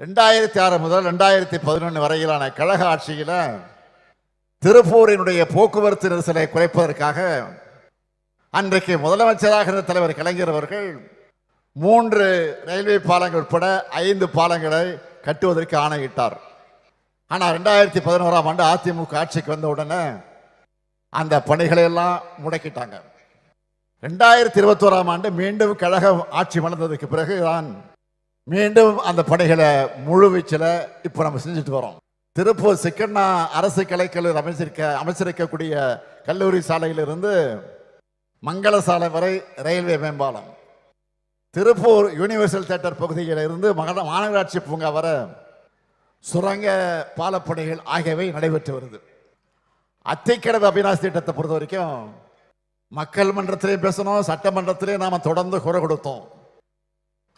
ரெண்டாயிரத்தி ஆறு முதல் ரெண்டாயிரத்தி பதினொன்று வரையிலான கழக ஆட்சியில் திருப்பூரினுடைய போக்குவரத்து நெரிசலை குறைப்பதற்காக அன்றைக்கு முதலமைச்சராக இருந்த தலைவர் கலைஞர் அவர்கள் மூன்று ரயில்வே பாலங்கள் உட்பட ஐந்து பாலங்களை கட்டுவதற்கு ஆணையிட்டார். ஆனால் ரெண்டாயிரத்தி பதினோராம் ஆண்டு அதிமுக ஆட்சிக்கு வந்த உடனே அந்த பணிகளை எல்லாம் முடக்கிட்டாங்க. ரெண்டாயிரத்தி இருபத்தோராம் ஆண்டு மீண்டும் கழகம் ஆட்சி மலர்ந்ததுக்கு பிறகுதான் மீண்டும் அந்த பணிகளை முழு வீச்சில் இப்போ நம்ம செஞ்சுட்டு வரோம். திருப்பூர் சிக்கண்ணா அரசு கலைக்கல்லூரி அமைச்சிருக்க அமைச்சிருக்கக்கூடிய கல்லூரி சாலையிலிருந்து மங்கள சாலை வரை ரயில்வே மேம்பாலம். திருப்பூர் யூனிவர்சல் தியேட்டர் பகுதியில் இருந்து மகன மாநகராட்சி பூங்கா வர சுரங்க பாலப்பணிகள் ஆகியவை நடைபெற்று வருது. அத்திக்கடவு அபிநாசி திட்டத்தை பொறுத்த வரைக்கும் மக்கள் மன்றத்திலையும் பேசணும் சட்டமன்றத்திலையும் நாம் தொடர்ந்து குறை கொடுத்தோம்.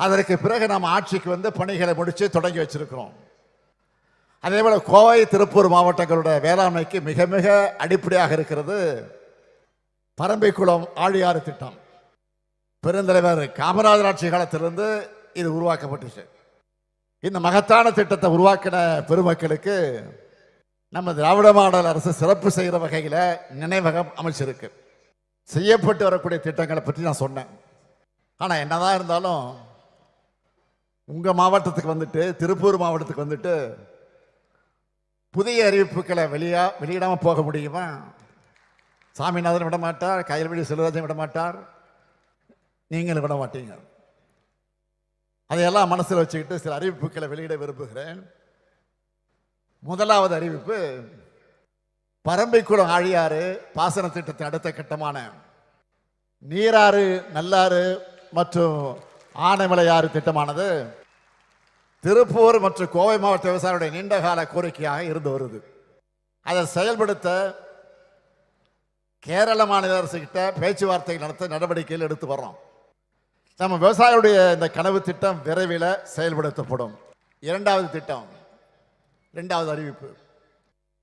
அதற்கு பிறகு நாம் ஆட்சிக்கு வந்து பணிகளை முடித்து தொடங்கி வச்சிருக்கிறோம். அதே போல கோவை திருப்பூர் மாவட்டங்களோட வேளாண்மைக்கு மிக மிக அடிப்படையாக இருக்கிறது பரம்பிக்குளம் ஆழியாறு திட்டம். பெருந்தலைவர் காமராஜர் ஆட்சி காலத்திலிருந்து இது உருவாக்கப்பட்டுச்சு. இந்த மகத்தான திட்டத்தை உருவாக்கின பெருமக்களுக்கு நம்ம திராவிட மாடல் அரசு சிறப்பு செய்கிற வகையில் நினைவகம் அமைச்சிருக்கு. செய்யப்பட்டு வரக்கூடிய திட்டங்களை பற்றி நான் சொன்னேன். ஆனால் என்னதான் இருந்தாலும் உங்கள் மாவட்டத்துக்கு வந்துட்டு திருப்பூர் மாவட்டத்துக்கு வந்துட்டு புதிய அறிவிப்புகளை வெளியா வெளியிடாமல் போக முடியுமா? சாமிநாதன் விட மாட்டார் கயல்வெளி செல்வராஜன் விட மாட்டார் நீங்களும் விட மாட்டீங்க அதையெல்லாம் மனசில் வச்சுக்கிட்டு சில அறிவிப்புகளை வெளியிட விரும்புகிறேன். முதலாவது அறிவிப்பு பரம்பைக்குளம் ஆழியாறு பாசன திட்டத்தின் அடுத்த கட்டமான நீராறு நல்லாறு மற்றும் ஆனைமலையாறு திட்டமானது திருப்பூர் மற்றும் கோவை மாவட்ட விவசாயிகளுடைய நீண்டகால கோரிக்கையாக இருந்து வருது. அதை செயல்படுத்த கேரள மாநில அரசுகிட்ட பேச்சுவார்த்தைகள் பேச்சுவார்த்தை நடத்த நடவடிக்கைகள் எடுத்து வர்றோம். நம்ம விவசாயிகளுடைய இந்த கனவு திட்டம் விரைவில் செயல்படுத்தப்படும். இரண்டாவது திட்டம் இரண்டாவது அறிவிப்பு.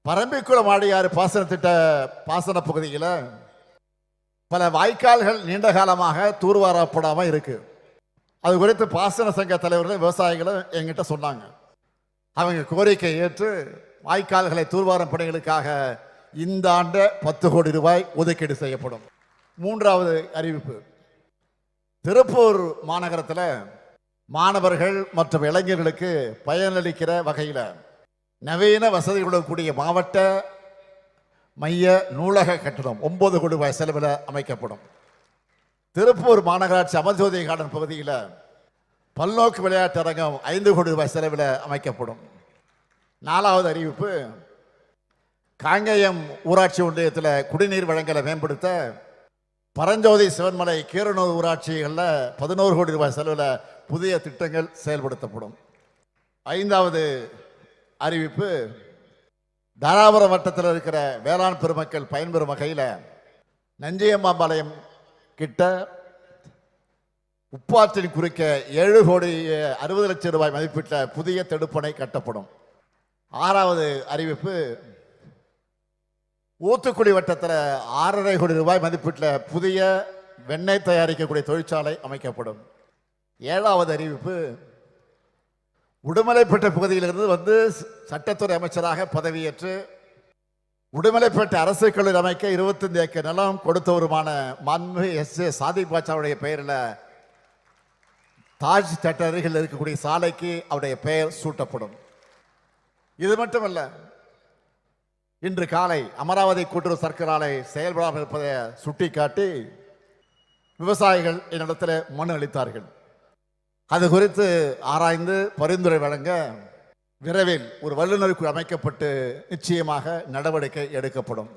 பரம்பிக்குளம் ஆடியாறு பாசன திட்ட பாசன பகுதியில் பல வாய்க்கால்கள் நீண்ட காலமாக தூர்வாரப்படாமல் இருக்குது அது குறித்து பாசன சங்க தலைவர்கள் விவசாயிகளும் எங்கிட்ட சொன்னாங்க. அவங்க கோரிக்கை ஏற்று வாய்க்கால்களை தூர்வாரும் பணிகளுக்காக இந்த ஆண்டு பத்து கோடி ரூபாய் ஒதுக்கீடு செய்யப்படும். மூன்றாவது அறிவிப்பு. திருப்பூர் மாநகரத்தில் மாணவர்கள் மற்றும் இளைஞர்களுக்கு பயனளிக்கிற வகையில் நவீன வசதிகளுடன் கூடிய மாவட்ட மைய நூலக கட்டணம் ஒன்பது கோடி ரூபாய் செலவில் அமைக்கப்படும். திருப்பூர் மாநகராட்சி அமர்ஜோதி கார்டன் பகுதியில் பல்நோக்கு விளையாட்டு அரங்கம் ஐந்து கோடி ரூபாய் செலவில் அமைக்கப்படும். நாலாவது அறிவிப்பு காங்கேயம் ஊராட்சி ஒன்றியத்தில் குடிநீர் வழங்கலை மேம்படுத்த பரஞ்சோதி சிவன்மலை கீரனூர் ஊராட்சிகளில் பதினோரு கோடி ரூபாய் செலவில் புதிய திட்டங்கள் செயல்படுத்தப்படும். ஐந்தாவது அறிவிப்பு தாராபுரம் வட்டத்தில் இருக்கிற வேளாண் பெருமக்கள் பயன்பெறும் வகையில் நஞ்சியம்மாபாளையம் கிட்ட உப்பாற்றின் குறுக்க ஏழு கோடி அறுபது லட்சம் ரூபாய் மதிப்பிட்ட புதிய தடுப்பணை கட்டப்படும். ஆறாவது அறிவிப்பு ஊத்துக்குடி வட்டத்தில் ஆறரை கோடி ரூபாய் மதிப்பிட்ட புதிய வெண்ணெய் தயாரிக்கக்கூடிய தொழிற்சாலை அமைக்கப்படும். ஏழாவது அறிவிப்பு உடுமலைப்பட்ட பகுதியிலிருந்து வந்து சட்டத்துறை அமைச்சராக பதவியேற்று உடுமலைப்பேட்டை அரசு கல்லூரி அமைக்க இருபத்தஞ்சு ஏக்கர் நிலம் கொடுத்தவருமான மாண்பு எஸ் ஏ சாதிக் பாட்சாவுடைய பெயரில் தாஜ் தேட்டர் அருகில் இருக்கக்கூடிய சாலைக்கு அவருடைய பெயர் சூட்டப்படும். இது மட்டுமல்ல இன்று காலை அமராவதி கூட்டுறவு சர்க்கரை ஆலை செயல்படாமல் இருப்பதை சுட்டிக்காட்டி விவசாயிகள் என்னிடத்தில் மனு அளித்தார்கள். அது குறித்து ஆராய்ந்து பரிந்துரை வழங்க விரைவில் ஒரு வல்லுநருக்குள் அமைக்கப்பட்டு நிச்சயமாக நடவடிக்கை எடுக்கப்படும்.